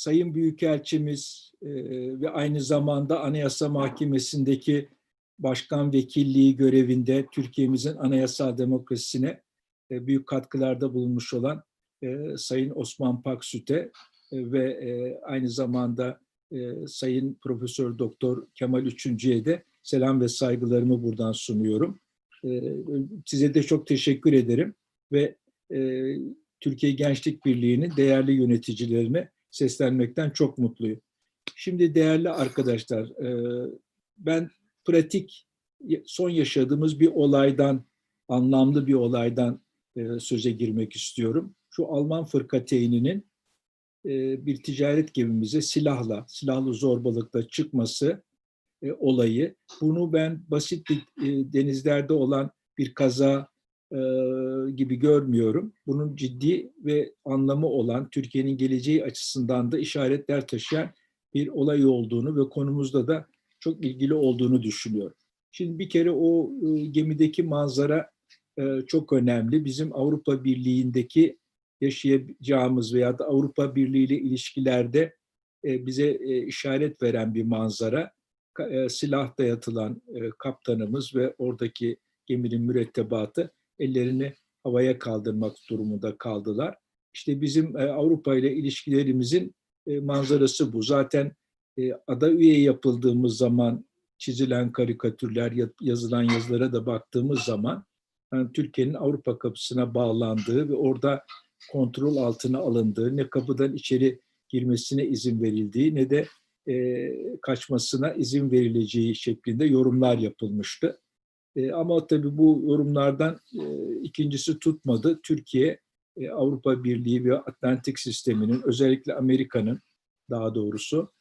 Sayın Büyükelçimiz e, ve aynı zamanda Anayasa Mahkemesi'ndeki başkan vekilliği görevinde Türkiye'mizin anayasal demokrasisine e, büyük katkılarda bulunmuş olan e, Sayın Osman Paksüt'e e, ve e, aynı zamanda Sayın Profesör Doktor Kemal Üçüncü'ye de selam ve saygılarımı buradan sunuyorum. Size de çok teşekkür ederim ve Türkiye Gençlik Birliği'nin değerli yöneticilerine seslenmekten çok mutluyum. Şimdi değerli arkadaşlar, e, ben pratik son yaşadığımız bir olaydan, anlamlı bir olaydan e, söze girmek istiyorum. Şu Alman fırkateyninin e, bir ticaret gemimize silahla, silahlı zorbalıkla çıkması olayı. Bunu ben basit bir denizlerde olan bir kaza e, gibi görmüyorum. Bunun ciddi ve anlamı olan Türkiye'nin geleceği açısından da işaretler taşıyan bir olay olduğunu ve konumuzda da çok ilgili olduğunu düşünüyorum. Şimdi bir kere o e, gemideki manzara e, çok önemli. Bizim Avrupa Birliği'ndeki yaşayacağımız veya da Avrupa Birliği ile ilişkilerde e, bize e, işaret veren bir manzara. E, silah dayatılan e, kaptanımız ve oradaki geminin mürettebatı ellerini havaya kaldırmak durumunda kaldılar. İşte bizim e, Avrupa ile ilişkilerimizin e, manzarası bu. Zaten e, ada üye yapıldığımız zaman çizilen karikatürler, ya- yazılan yazılara da baktığımız zaman yani Türkiye'nin Avrupa kapısına bağlandığı ve orada kontrol altına alındığı, ne kapıdan içeri girmesine izin verildiği ne de e, kaçmasına izin verileceği şeklinde yorumlar yapılmıştı. E, ama tabii bu yorumlardan e, ikincisi tutmadı. Türkiye, e, Avrupa Birliği ve Atlantik sisteminin özellikle Amerika'nın daha doğrusu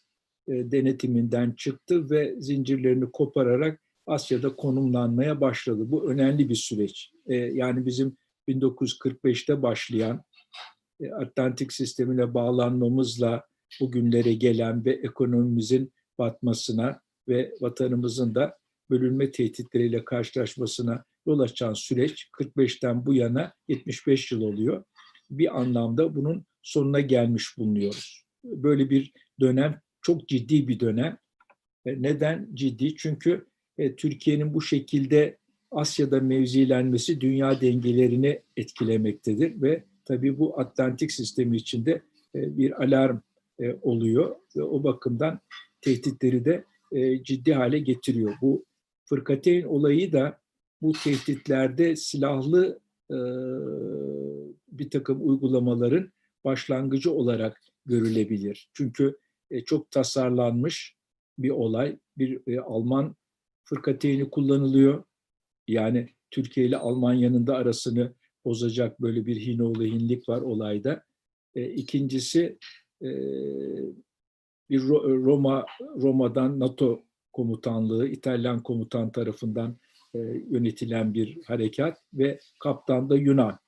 e, denetiminden çıktı ve zincirlerini kopararak Asya'da konumlanmaya başladı. Bu önemli bir süreç. E, yani bizim 1945'te başlayan e, Atlantik sistemine bağlanmamızla bugünlere gelen ve ekonomimizin batmasına ve vatanımızın da bölünme tehditleriyle karşılaşmasına yol açan süreç 45'ten bu yana 75 yıl oluyor. Bir anlamda bunun sonuna gelmiş bulunuyoruz. Böyle bir dönem çok ciddi bir dönem. E, Neden ciddi? Çünkü e, Türkiye'nin bu şekilde Asya'da mevzilenmesi dünya dengelerini etkilemektedir ve tabii bu Atlantik sistemi içinde e, bir alarm oluyor ve o bakımdan tehditleri de ciddi hale getiriyor. Bu fırkateyn olayı da bu tehditlerde silahlı e, bir takım uygulamaların başlangıcı olarak görülebilir. Çünkü e, çok tasarlanmış bir olay. Bir e, Alman fırkateyni kullanılıyor. Yani Türkiye ile Almanya'nın da arasını bozacak böyle bir hinoğlu hinlik var olayda. E, ikincisi e, bir Ro- Roma Roma'dan NATO komutanlığı, İtalyan komutan tarafından e, yönetilen bir harekat ve kaptan da Yunan.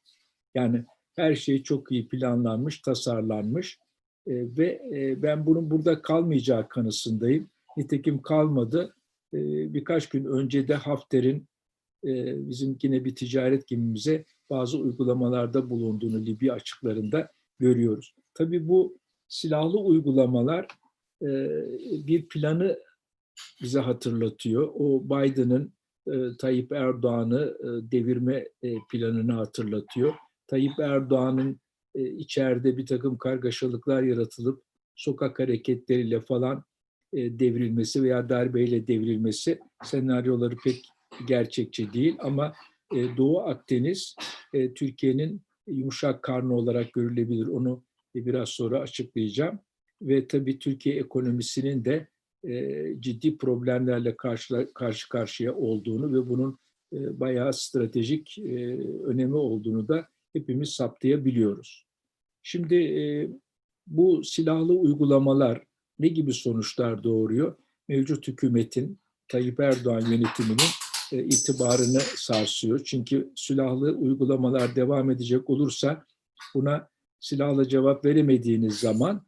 Yani her şey çok iyi planlanmış, tasarlanmış E, ve e, ben bunun burada kalmayacağı kanısındayım. Nitekim kalmadı. E, birkaç gün önce de Hafter'in e, bizim yine bir ticaret gemimize bazı uygulamalarda bulunduğunu Libya açıklarında görüyoruz. Tabii bu silahlı uygulamalar e, bir planı bize hatırlatıyor. O Biden'ın e, Tayyip Erdoğan'ı e, devirme e, planını hatırlatıyor. Tayyip Erdoğan'ın e, içeride bir takım kargaşalıklar yaratılıp sokak hareketleriyle falan e, devrilmesi veya darbeyle devrilmesi senaryoları pek gerçekçi değil ama e, Doğu Akdeniz e, Türkiye'nin yumuşak karnı olarak görülebilir. Onu e, biraz sonra açıklayacağım. Ve tabii Türkiye ekonomisinin de e, ciddi problemlerle karşı, karşı karşıya olduğunu ve bunun e, bayağı stratejik e, önemi olduğunu da hepimiz saptayabiliyoruz. Şimdi e, bu silahlı uygulamalar ne gibi sonuçlar doğuruyor? Mevcut hükümetin, Tayyip Erdoğan yönetiminin e, itibarını sarsıyor. Çünkü silahlı uygulamalar devam edecek olursa buna silahla cevap veremediğiniz zaman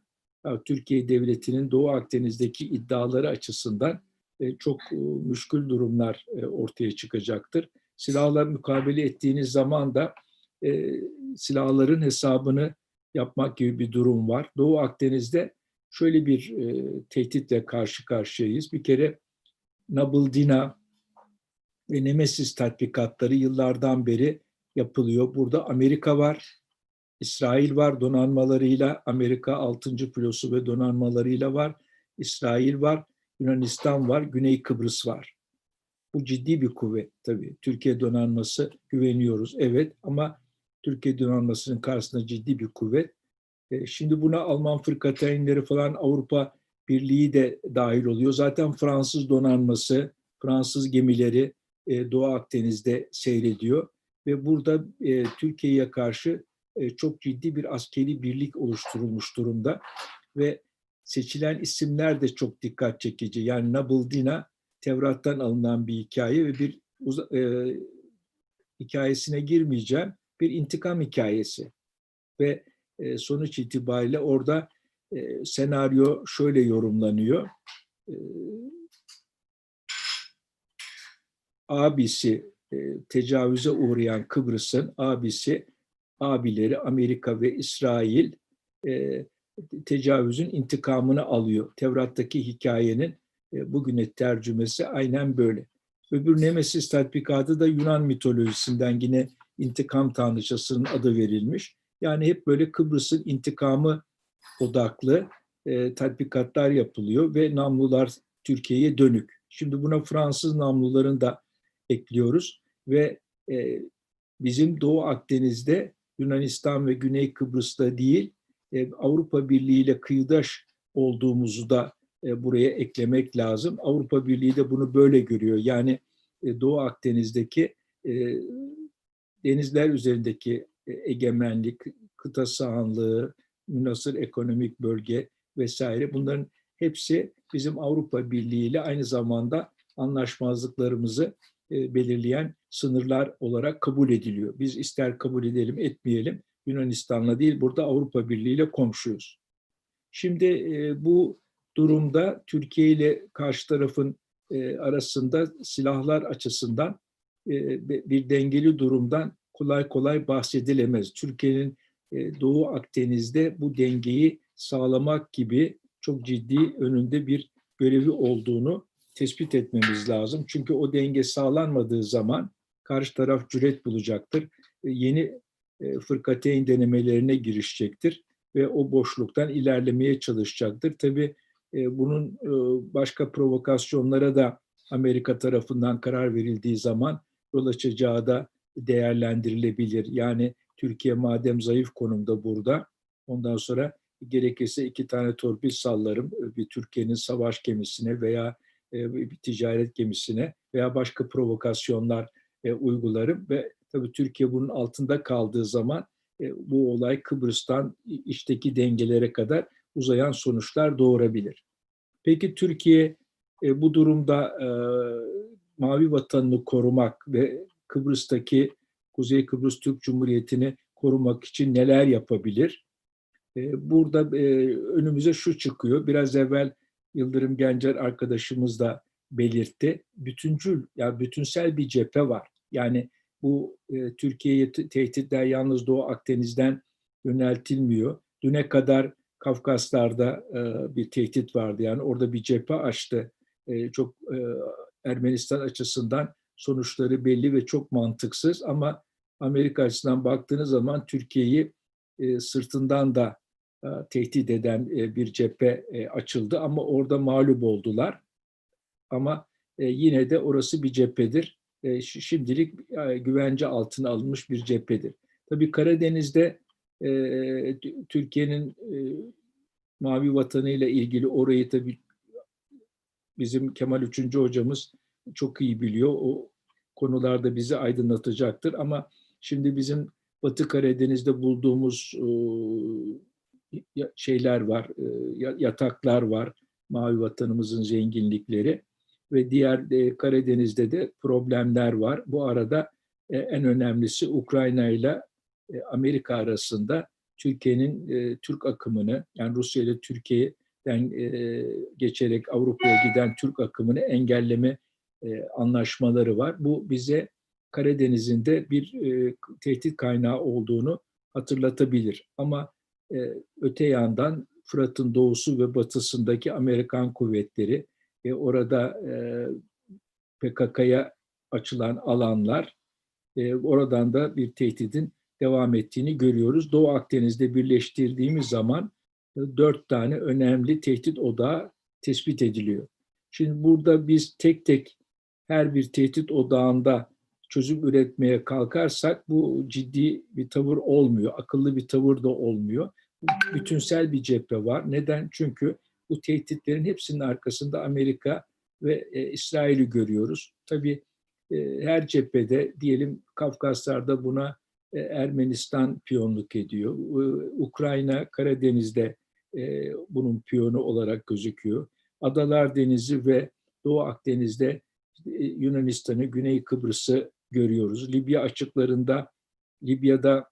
Türkiye Devleti'nin Doğu Akdeniz'deki iddiaları açısından e, çok e, müşkül durumlar e, ortaya çıkacaktır. Silahla mukabele ettiğiniz zaman da e, silahların hesabını yapmak gibi bir durum var. Doğu Akdeniz'de şöyle bir e, tehditle karşı karşıyayız. Bir kere Nabıldina ve Nemesis tatbikatları yıllardan beri yapılıyor. Burada Amerika var, İsrail var donanmalarıyla, Amerika 6. filosu ve donanmalarıyla var, İsrail var, Yunanistan var, Güney Kıbrıs var. Bu ciddi bir kuvvet tabii. Türkiye donanması güveniyoruz, evet ama Türkiye donanmasının karşısında ciddi bir kuvvet. E, Şimdi buna Alman fırkateynleri falan Avrupa Birliği de dahil oluyor. Zaten Fransız donanması, Fransız gemileri e, Doğu Akdeniz'de seyrediyor ve burada e, Türkiye'ye karşı çok ciddi bir askeri birlik oluşturulmuş durumda ve seçilen isimler de çok dikkat çekici. Yani Nabıldina Tevrat'tan alınan bir hikaye ve bir e, hikayesine girmeyeceğim. Bir intikam hikayesi ve e, sonuç itibariyle orada e, senaryo şöyle yorumlanıyor. E, abisi e, tecavüze uğrayan Kıbrıs'ın abisi, abileri Amerika ve İsrail e, tecavüzün intikamını alıyor. Tevrat'taki hikayenin e, bugüne tercümesi aynen böyle. Öbür Nemesis tatbikatı da Yunan mitolojisinden yine intikam tanrıçasının adı verilmiş. Yani hep böyle Kıbrıs'ın intikamı odaklı e, tatbikatlar yapılıyor ve namlular Türkiye'ye dönük. Şimdi buna Fransız namluların da ekliyoruz ve e, bizim Doğu Akdeniz'de Yunanistan ve Güney Kıbrıs'ta değil e, Avrupa Birliği ile kıyıdaş olduğumuzu da e, buraya eklemek lazım. Avrupa Birliği de bunu böyle görüyor. Yani e, Doğu Akdeniz'deki denizler üzerindeki egemenlik, kıta sahanlığı, münasır ekonomik bölge vesaire bunların hepsi bizim Avrupa Birliği ile aynı zamanda anlaşmazlıklarımızı belirleyen sınırlar olarak kabul ediliyor. Biz ister kabul edelim etmeyelim Yunanistan'la değil burada Avrupa Birliği ile komşuyuz. Şimdi e, bu durumda Türkiye ile karşı tarafın e, arasında silahlar açısından e, bir dengeli durumdan kolay kolay bahsedilemez. Türkiye'nin e, Doğu Akdeniz'de bu dengeyi sağlamak gibi çok ciddi önünde bir görevi olduğunu tespit etmemiz lazım. Çünkü o denge sağlanmadığı zaman karşı taraf cüret bulacaktır. E, Yeni e, fırkateyn denemelerine girişecektir ve o boşluktan ilerlemeye çalışacaktır. Tabii e, bunun başka provokasyonlara da Amerika tarafından karar verildiği zaman yol açacağı da değerlendirilebilir. Yani Türkiye madem zayıf konumda burada, ondan sonra gerekirse iki tane torpil sallarım bir Türkiye'nin savaş gemisine veya bir ticaret gemisine veya başka provokasyonlar e, uygularım ve tabii Türkiye bunun altında kaldığı zaman e, bu olay Kıbrıs'tan içteki dengelere kadar uzayan sonuçlar doğurabilir. Peki Türkiye e, bu durumda e, mavi vatanını korumak ve Kıbrıs'taki Kuzey Kıbrıs Türk Cumhuriyeti'ni korumak için neler yapabilir? E, burada e, önümüze şu çıkıyor. Biraz evvel Yıldırım Gencer arkadaşımız da belirtti. Bütüncül, yani bütünsel bir cephe var. Yani bu e, Türkiye'ye te- tehditler yalnız Doğu Akdeniz'den yöneltilmiyor. Düne kadar Kafkaslar'da e, bir tehdit vardı. Yani orada bir cephe açtı. E, çok e, Ermenistan açısından sonuçları belli ve çok mantıksız ama Amerika açısından baktığınız zaman Türkiye'yi e, sırtından da e, tehdit eden e, bir cephe e, açıldı ama orada mağlup oldular. Ama e, yine de orası bir cephedir. E, şi- şimdilik e, güvence altına alınmış bir cephedir. Tabii Karadeniz'de e, Tü- Türkiye'nin e, Mavi Vatanı ile ilgili orayı tabii bizim Kemal Üçüncü hocamız çok iyi biliyor. O konularda bizi aydınlatacaktır. Ama şimdi bizim Batı Karadeniz'de bulduğumuz şeyler var, ya- yataklar var, Mavi Vatanımızın zenginlikleri ve diğer e, Karadeniz'de de problemler var. Bu arada e, en önemlisi Ukrayna ile e, Amerika arasında Türkiye'nin Türk akımını, yani Rusya ile Türkiye'den geçerek Avrupa'ya giden Türk akımını engelleme anlaşmaları var. Bu bize Karadeniz'in de bir tehdit kaynağı olduğunu hatırlatabilir. Ama öte yandan Fırat'ın doğusu ve batısındaki Amerikan kuvvetleri ve orada e, PKK'ya açılan alanlar e, oradan da bir tehdidin devam ettiğini görüyoruz. Doğu Akdeniz'de birleştirdiğimiz zaman e, dört tane önemli tehdit odağı tespit ediliyor. Şimdi burada biz tek tek her bir tehdit odağında çözüm üretmeye kalkarsak bu ciddi bir tavır olmuyor, akıllı bir tavır da olmuyor. Bütünsel bir cephe var. Neden? Çünkü bu tehditlerin hepsinin arkasında Amerika ve e, İsrail'i görüyoruz. Tabii e, her cephede diyelim Kafkaslar'da buna e, Ermenistan piyonluk ediyor. E, Ukrayna Karadeniz'de e, bunun piyonu olarak gözüküyor. Adalar Denizi ve Doğu Akdeniz'de e, Yunanistan'ı, Güney Kıbrıs'ı görüyoruz. Libya açıklarında, Libya'da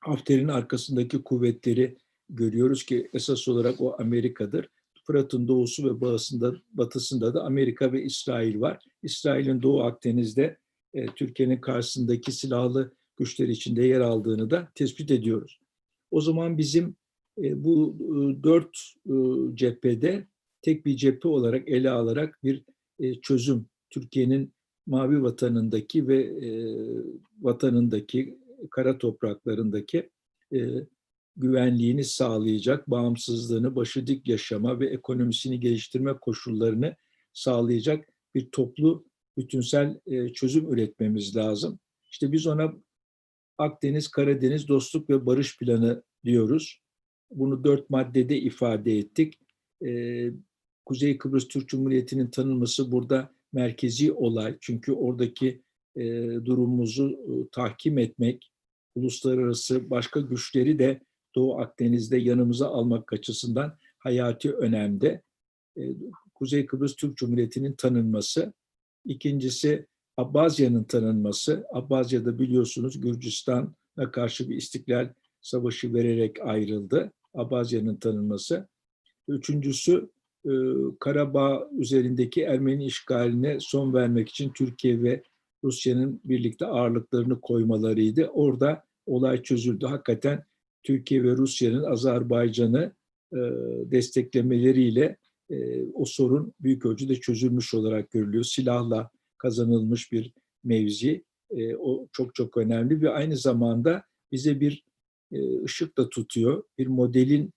Hafter'in arkasındaki kuvvetleri görüyoruz ki esas olarak o Amerika'dır. Fırat'ın doğusu ve batısında, batısında da Amerika ve İsrail var. İsrail'in Doğu Akdeniz'de e, Türkiye'nin karşısındaki silahlı güçler içinde yer aldığını da tespit ediyoruz. O zaman bizim e, bu e, dört e, cephede tek bir cephe olarak ele alarak bir e, çözüm Türkiye'nin mavi vatanındaki ve e, vatanındaki kara topraklarındaki e, güvenliğini sağlayacak, bağımsızlığını, başı dik yaşama ve ekonomisini geliştirme koşullarını sağlayacak bir toplu bütünsel e, çözüm üretmemiz lazım. İşte biz ona Akdeniz, Karadeniz Dostluk ve Barış Planı diyoruz. Bunu dört maddede ifade ettik. E, Kuzey Kıbrıs Türk Cumhuriyeti'nin tanınması burada merkezi olay. Çünkü oradaki e, durumumuzu e, tahkim etmek, uluslararası başka güçleri de Doğu Akdeniz'de yanımıza almak açısından hayati önemde. E, Kuzey Kıbrıs Türk Cumhuriyeti'nin tanınması. İkincisi Abbazya'nın tanınması. Abbazya'da biliyorsunuz Gürcistan'a karşı bir istiklal savaşı vererek ayrıldı. Abbazya'nın tanınması. Üçüncüsü e, Karabağ üzerindeki Ermeni işgaline son vermek için Türkiye ve Rusya'nın birlikte ağırlıklarını koymalarıydı. Orada olay çözüldü. Hakikaten Türkiye ve Rusya'nın Azerbaycan'ı e, desteklemeleriyle e, o sorun büyük ölçüde çözülmüş olarak görülüyor. Silahla kazanılmış bir mevzi. O çok çok önemli ve aynı zamanda bize bir ışık da tutuyor. Bir modelin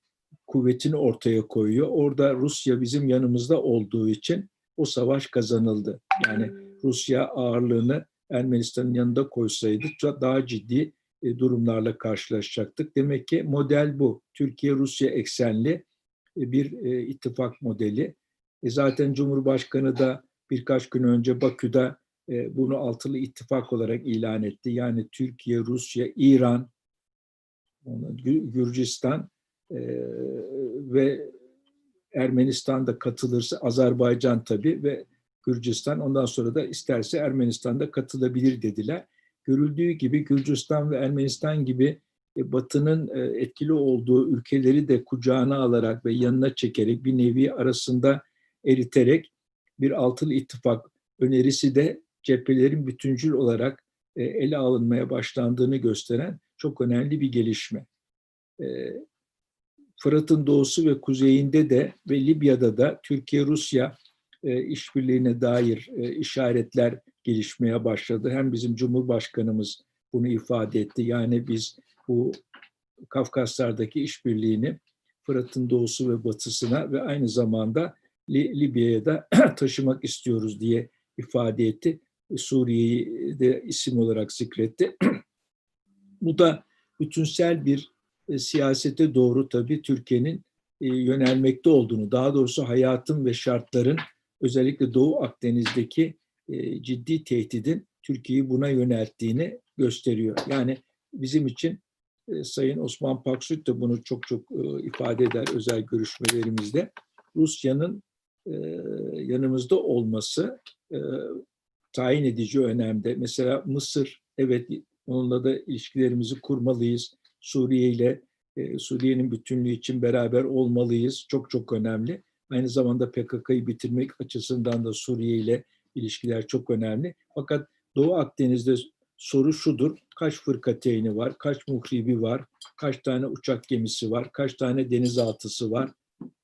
kuvvetini ortaya koyuyor. Orada Rusya bizim yanımızda olduğu için o savaş kazanıldı. Yani Rusya ağırlığını Ermenistan'ın yanında koysaydı daha ciddi e, durumlarla karşılaşacaktık. Demek ki model bu. Türkiye-Rusya eksenli e, bir e, ittifak modeli. Zaten Cumhurbaşkanı da birkaç gün önce Bakü'de bunu altılı ittifak olarak ilan etti. Yani Türkiye, Rusya, İran, Gürcistan ve Ermenistan da katılırsa, Azerbaycan tabii ve Gürcistan ondan sonra da isterse Ermenistan'da katılabilir dediler. Görüldüğü gibi Gürcistan ve Ermenistan gibi e, Batı'nın e, etkili olduğu ülkeleri de kucağına alarak ve yanına çekerek bir nevi arasında eriterek bir altılı ittifak önerisi de cephelerin bütüncül olarak e, ele alınmaya başlandığını gösteren çok önemli bir gelişme. Fırat'ın doğusu ve kuzeyinde de ve Libya'da da Türkiye-Rusya e, işbirliğine dair e, işaretler gelişmeye başladı. Hem bizim Cumhurbaşkanımız bunu ifade etti. Yani biz bu Kafkaslardaki işbirliğini Fırat'ın doğusu ve batısına ve aynı zamanda Libya'ya da taşımak istiyoruz diye ifade etti. Suriye'yi de isim olarak zikretti. Bu da bütünsel bir e, siyasete doğru tabii Türkiye'nin e, yönelmekte olduğunu, daha doğrusu hayatın ve şartların özellikle Doğu Akdeniz'deki e, ciddi tehdidin Türkiye'yi buna yönelttiğini gösteriyor. Yani bizim için Sayın Osman Paksut da bunu çok çok ifade eder özel görüşmelerimizde. Rusya'nın yanımızda olması tayin edici önemde. Mesela Mısır, evet onunla da ilişkilerimizi kurmalıyız. Suriye ile e, Suriye'nin bütünlüğü için beraber olmalıyız. Çok çok önemli. Aynı zamanda PKK'yı bitirmek açısından da Suriye ile ilişkiler çok önemli. Fakat Doğu Akdeniz'de soru şudur. Kaç fırkateyni var? Kaç muhribi var? Kaç tane uçak gemisi var? Kaç tane denizaltısı var?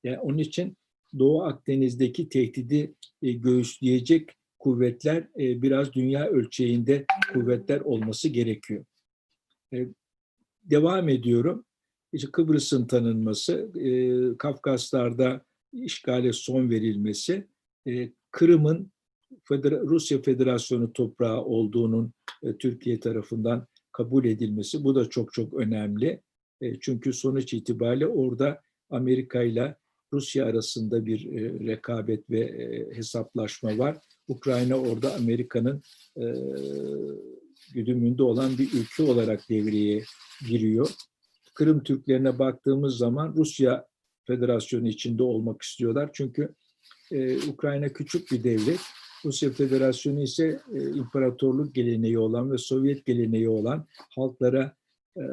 Yani onun için Doğu Akdeniz'deki tehdidi e, göğüsleyecek kuvvetler e, biraz dünya ölçeğinde kuvvetler olması gerekiyor. E, devam ediyorum. İşte Kıbrıs'ın tanınması, e, Kafkaslar'da işgale son verilmesi, e, Kırım'ın Federa- Rusya Federasyonu toprağı olduğunun e, Türkiye tarafından kabul edilmesi bu da çok çok önemli. E, çünkü sonuç itibariyle orada Amerika ile Rusya arasında bir e, rekabet ve e, hesaplaşma var. Ukrayna orada Amerika'nın e, güdümünde olan bir ülke olarak devreye giriyor. Kırım Türklerine baktığımız zaman Rusya Federasyonu içinde olmak istiyorlar. Çünkü e, Ukrayna küçük bir devlet. Rusya Federasyonu ise e, imparatorluk geleneği olan ve Sovyet geleneği olan halklara e,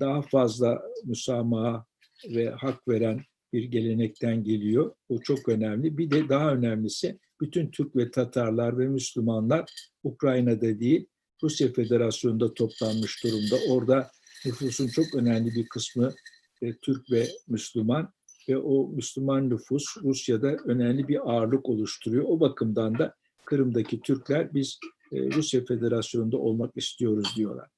daha fazla müsamaha ve hak veren bir gelenekten geliyor. Bu çok önemli. Bir de daha önemlisi bütün Türk ve Tatarlar ve Müslümanlar Ukrayna'da değil Rusya Federasyonu'nda toplanmış durumda. Orada nüfusun çok önemli bir kısmı e, Türk ve Müslüman ve o Müslüman nüfus Rusya'da önemli bir ağırlık oluşturuyor. O bakımdan da Kırım'daki Türkler biz e, Rusya Federasyonu'nda olmak istiyoruz diyorlar.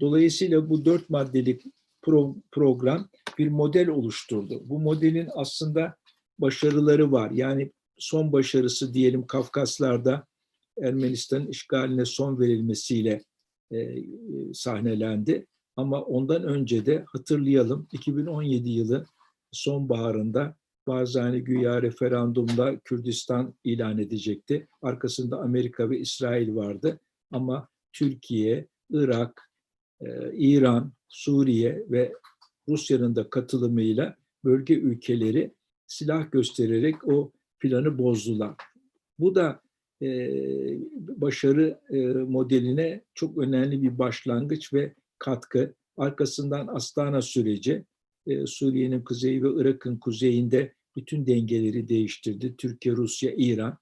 Dolayısıyla bu dört maddelik pro- program bir model oluşturdu. Bu modelin aslında başarıları var. Yani son başarısı diyelim Kafkaslar'da Ermenistan'ın işgaline son verilmesiyle e, sahnelendi. Ama ondan önce de hatırlayalım 2017 yılı sonbaharında Barzani güya referandumda Kürdistan ilan edecekti. Arkasında Amerika ve İsrail vardı. Ama Türkiye, Irak, e, İran, Suriye ve Rusya'nın da katılımıyla bölge ülkeleri silah göstererek o planı bozdular. Bu da e, başarı e, modeline çok önemli bir başlangıç ve katkı. Arkasından Astana süreci, e, Suriye'nin kuzeyi ve Irak'ın kuzeyinde bütün dengeleri değiştirdi. Türkiye, Rusya, İran.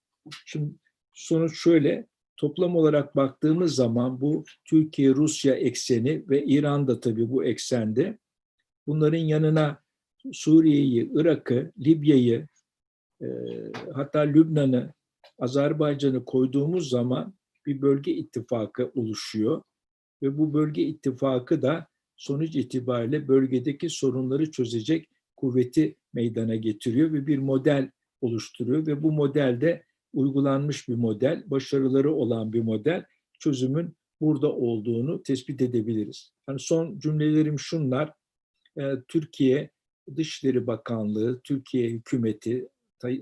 Şimdi sonuç şöyle, toplam olarak baktığımız zaman bu Türkiye-Rusya ekseni ve İran da tabii bu eksende. Bunların yanına Suriye'yi, Irak'ı, Libya'yı, e, hatta Lübnan'ı, Azerbaycan'ı koyduğumuz zaman bir bölge ittifakı oluşuyor. Ve bu bölge ittifakı da sonuç itibariyle bölgedeki sorunları çözecek kuvveti meydana getiriyor ve bir model oluşturuyor ve bu modelde uygulanmış bir model, başarıları olan bir model, çözümün burada olduğunu tespit edebiliriz. Yani son cümlelerim şunlar, e, Türkiye Dışişleri Bakanlığı, Türkiye hükümeti,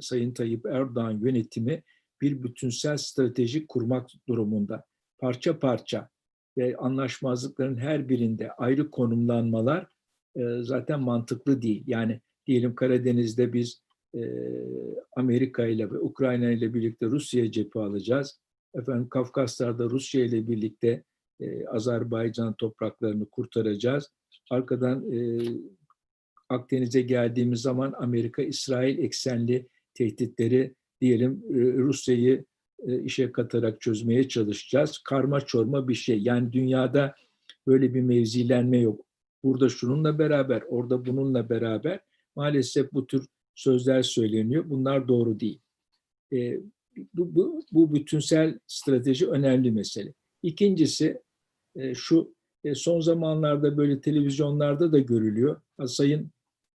Sayın Tayyip Erdoğan yönetimi bir bütünsel strateji kurmak durumunda. Parça parça ve anlaşmazlıkların her birinde ayrı konumlanmalar e, zaten mantıklı değil. Yani diyelim Karadeniz'de biz e, Amerika ile ve Ukrayna ile birlikte Rusya'ya cephe alacağız. Efendim Kafkaslar'da Rusya ile birlikte e, Azerbaycan topraklarını kurtaracağız. Arkadan Akdeniz'e geldiğimiz zaman Amerika-İsrail eksenli tehditleri diyelim Rusya'yı işe katarak çözmeye çalışacağız. Karma çorma bir şey. Yani dünyada böyle bir mevzilenme yok. Burada şununla beraber, orada bununla beraber maalesef bu tür sözler söyleniyor. Bunlar doğru değil. E, bu, bu, bu bütünsel strateji önemli mesele. İkincisi e, şu e, son zamanlarda böyle televizyonlarda da görülüyor. Ha,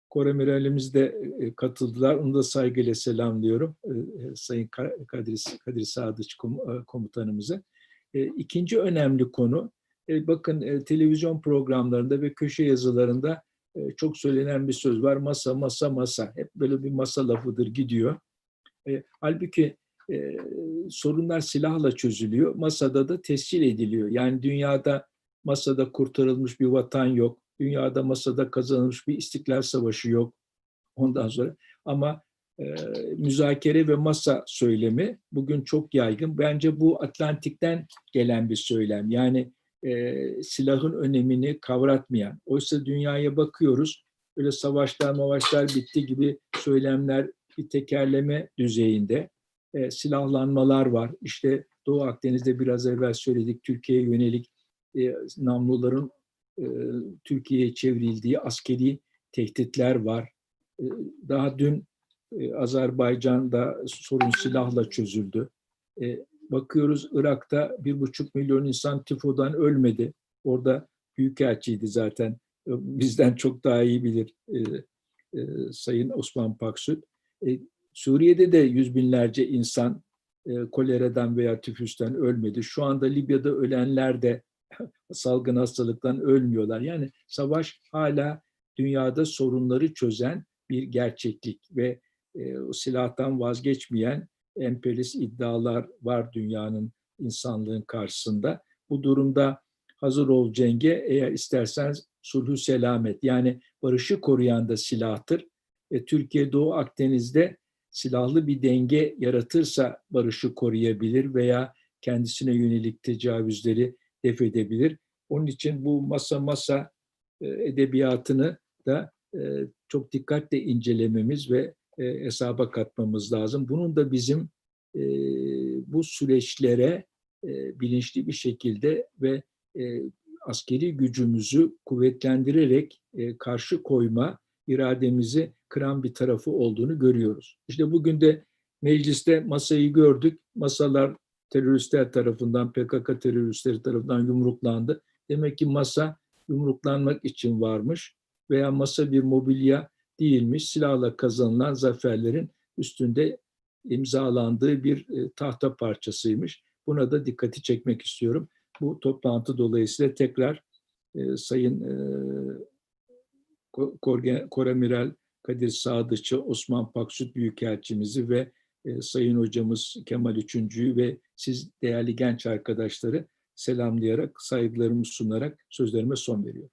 Sayın Koremiralimiz de e, katıldılar. Onu da saygıyla selamlıyorum. E, e, Sayın Ka- Kadir, Kadir Sadıç kom- komutanımızı. İkinci önemli konu, bakın televizyon programlarında ve köşe yazılarında çok söylenen bir söz var. Masa, masa, masa. Hep böyle bir masa lafıdır gidiyor. Halbuki sorunlar silahla çözülüyor. Masada da tescil ediliyor. Yani dünyada masada kurtarılmış bir vatan yok. Dünyada masada kazanılmış bir istiklal savaşı yok. Ondan sonra ama e, müzakere ve masa söylemi bugün çok yaygın. Bence bu Atlantik'ten gelen bir söylem. Yani e, silahın önemini kavratmayan. Oysa dünyaya bakıyoruz. Öyle savaşlar mavaşlar bitti gibi söylemler bir tekerleme düzeyinde. E, silahlanmalar var. İşte Doğu Akdeniz'de biraz evvel söyledik Türkiye'ye yönelik e, namluların Türkiye'ye çevrildiği askeri tehditler var. E, daha dün e, Azerbaycan'da sorun silahla çözüldü. E, bakıyoruz Irak'ta bir buçuk milyon insan tifodan ölmedi. Orada büyükelçiydi zaten. E, Bizden çok daha iyi bilir e, e, Sayın Osman Paksut. E, Suriye'de de yüz binlerce insan e, koleradan veya tifüsten ölmedi. Şu anda Libya'da ölenler de salgın hastalıktan ölmüyorlar. Yani savaş hala dünyada sorunları çözen bir gerçeklik ve e, o silahtan vazgeçmeyen emperyalist iddialar var dünyanın insanlığın karşısında. Bu durumda hazır ol cenge eğer isterseniz sulhu selamet yani barışı koruyan da silahtır. E, Türkiye Doğu Akdeniz'de silahlı bir denge yaratırsa barışı koruyabilir veya kendisine yönelik tecavüzleri def edebilir. Onun için bu masa masa e, edebiyatını da e, çok dikkatle incelememiz ve e, hesaba katmamız lazım. Bunun da bizim bu süreçlere bilinçli bir şekilde ve askeri gücümüzü kuvvetlendirerek karşı koyma irademizi kıran bir tarafı olduğunu görüyoruz. İşte bugün de mecliste masayı gördük. Masalar teröristler tarafından, PKK teröristleri tarafından yumruklandı. Demek ki masa yumruklanmak için varmış veya masa bir mobilya değilmiş. Silahla kazanılan zaferlerin üstünde imzalandığı bir e, tahta parçasıymış. Buna da dikkati çekmek istiyorum. Bu toplantı dolayısıyla tekrar e, Sayın e, Koramiral Kadir Sadıç'ı, Osman Paksut Büyükelçimizi ve e, Sayın Hocamız Kemal Üçüncü'yü ve siz değerli genç arkadaşları selamlayarak, saygılarımı sunarak sözlerime son veriyorum.